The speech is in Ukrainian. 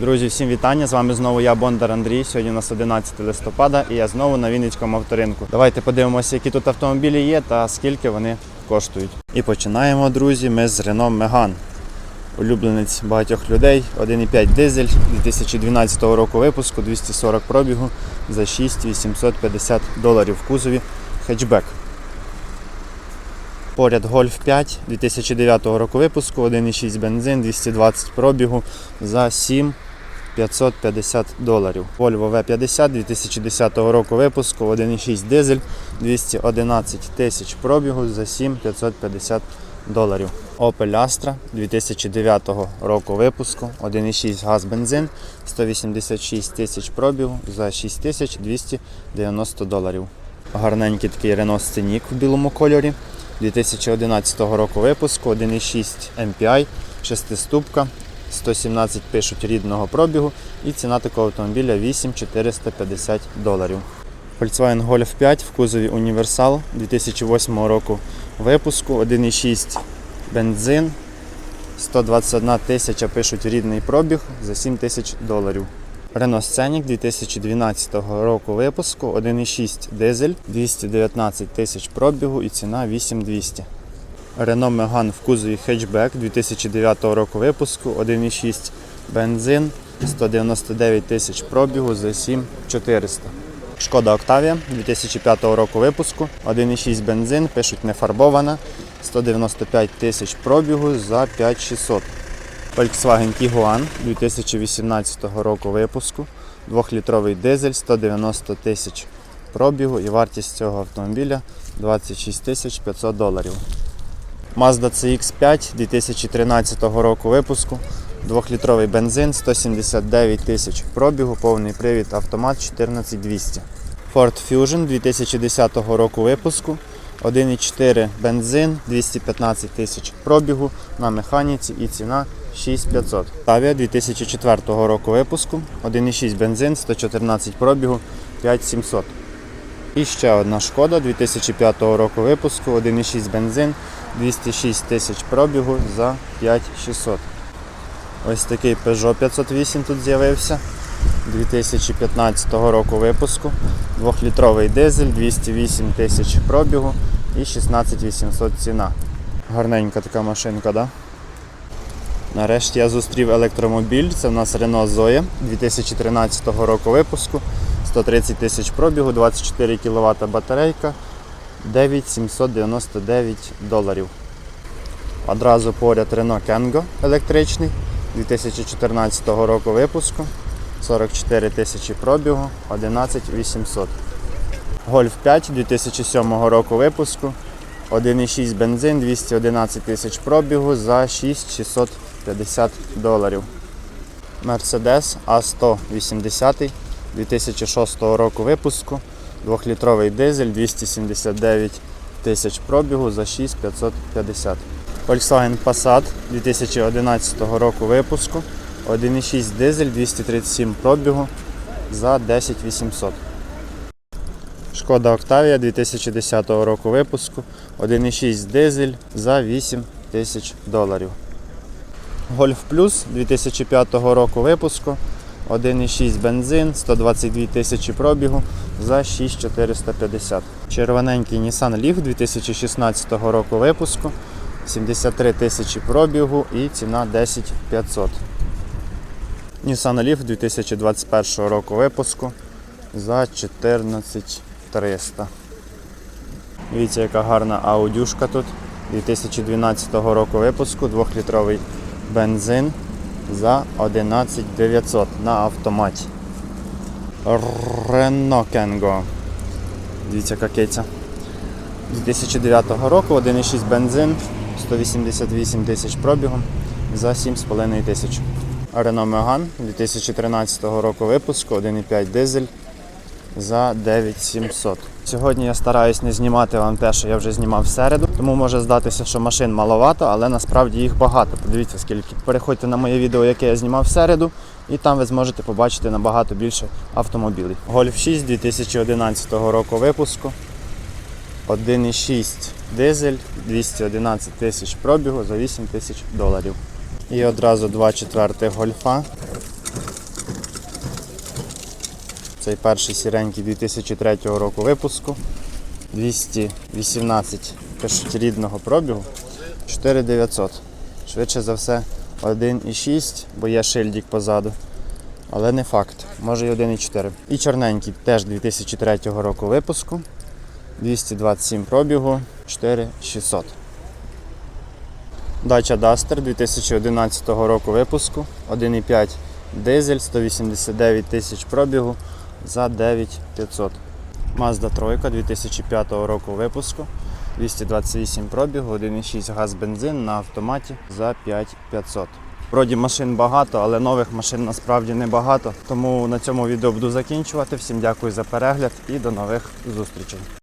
Друзі, всім вітання! З вами знову я, Бондар Андрій. Сьогодні у нас 11 листопада і я знову на Вінницькому авторинку. Давайте подивимося, які тут автомобілі є та скільки вони коштують. І починаємо, друзі, ми з Renault Megane. Улюбленець багатьох людей, 1,5 дизель 2012 року випуску, 240 пробігу за 6850 доларів в кузові хетчбек. Поряд Golf 5 2009 року випуску, 1,6 бензин, 220 пробігу за 7 550 доларів. Volvo V50 2010 року випуску, 1,6 дизель, 211 тисяч пробігу за 7 550 доларів. Opel Astra 2009 року випуску, 1,6 газ бензин, 186 тисяч пробігу за 6290 доларів. Гарненький такий Renault Scenic в білому кольорі. 2011 року випуску, 1,6 MPI, 6-ступка, 117 пишуть рідного пробігу і ціна такого автомобіля 8450 доларів. Volkswagen Golf 5 в кузові Універсал 2008 року випуску, 1,6 бензин, 121 тисяча пишуть рідний пробіг за 7 тисяч доларів. Renault Scenic 2012 року випуску, 1,6 дизель, 219 тисяч пробігу і ціна 8200. Renault Megane в кузові хетчбек 2009 року випуску, 1,6 бензин, 199 тисяч пробігу за 7400. Шкода Octavia 2005 року випуску, 1,6 бензин, пишуть не фарбована, 195 тисяч пробігу за 5600. Volkswagen Tiguan 2018 року випуску, 2-літровий дизель, 190 тисяч пробігу і вартість цього автомобіля 26 тисяч 500 доларів. Mazda CX5 2013 року випуску, 2-літровий бензин, 179 тисяч пробігу, повний привід автомат 14200. Ford Fusion 2010 року випуску, 1,4 бензин, 215 тисяч пробігу на механіці і ціна 6500. Тавія 2004 року випуску, 1,6 бензин, 114 пробігу, 5700. І ще одна шкода 2005 року випуску, 1,6 бензин, 206 тисяч пробігу за 5600. Ось такий Peugeot 508 тут з'явився. 2015 року випуску. 2-літровий дизель, 208 тисяч пробігу і 16800 ціна. Гарненька така машинка, да? Нарешті я зустрів електромобіль. Це в нас Renault Zoe 2013 року випуску. 130 тисяч пробігу, 24 кВт батарейка, 9799 доларів. Одразу поряд Renault Kangoo електричний 2014 року випуску. 44 тисячі пробігу, 11800. Golf 5 2007 року випуску. 1,6 бензин, 211 тисяч пробігу за 6650 доларів. Mercedes A180 2006 року випуску. 2-літровий дизель, 279 тисяч пробігу за 6550. Volkswagen Passat 2011 року випуску. 1,6 дизель, 237 пробігу за 10800. Шкода Octavia 2010 року випуску. 1,6 дизель за 8 тисяч доларів. Golf Plus 2005 року випуску. 1,6 бензин, 122 тисячі пробігу за 6450. Червоненький Nissan Leaf 2016 року випуску. 73 тисячі пробігу і ціна 10500. Nissan Leaf 2021 року випуску за 14300. Дивіться, яка гарна аудюшка тут. 2012 року випуску, 2-літровий бензин за 11900 на автоматі. Renault Kangoo. Дивіться, яка киця. 2009 року 1,6 бензин, 188 тисяч пробігу за 7,5 тисяч. Renault Megane 2013 року випуску, 1,5 дизель за 9700. Сьогодні я стараюсь не знімати вам те, що я вже знімав в середу, тому може здатися, що машин маловато, але насправді їх багато. Подивіться скільки. Переходьте на моє відео, яке я знімав в середу, і там ви зможете побачити набагато більше автомобілів. Golf 6 2011 року випуску. 1,6 дизель, 211 тисяч пробігу за 8 тисяч доларів. І одразу два четвертих гольфа Цей перший сіренький 2003 року випуску. 218 пишуть рідного пробігу. 4900. Швидше за все 1,6, бо є шильдик позаду. Але не факт. Може і 1,4. І чорненький теж 2003 року випуску. 227 пробігу, 4600. Дача Duster 2011 року випуску. 1,5 дизель, 189 тисяч пробігу за 9500. Mazda 3 2005 року випуску. 228 пробігу, 1,6 газ бензин на автоматі за 5500. Вроді машин багато, але нових машин насправді не багато. Тому на цьому відео буду закінчувати. Всім дякую за перегляд і до нових зустрічей.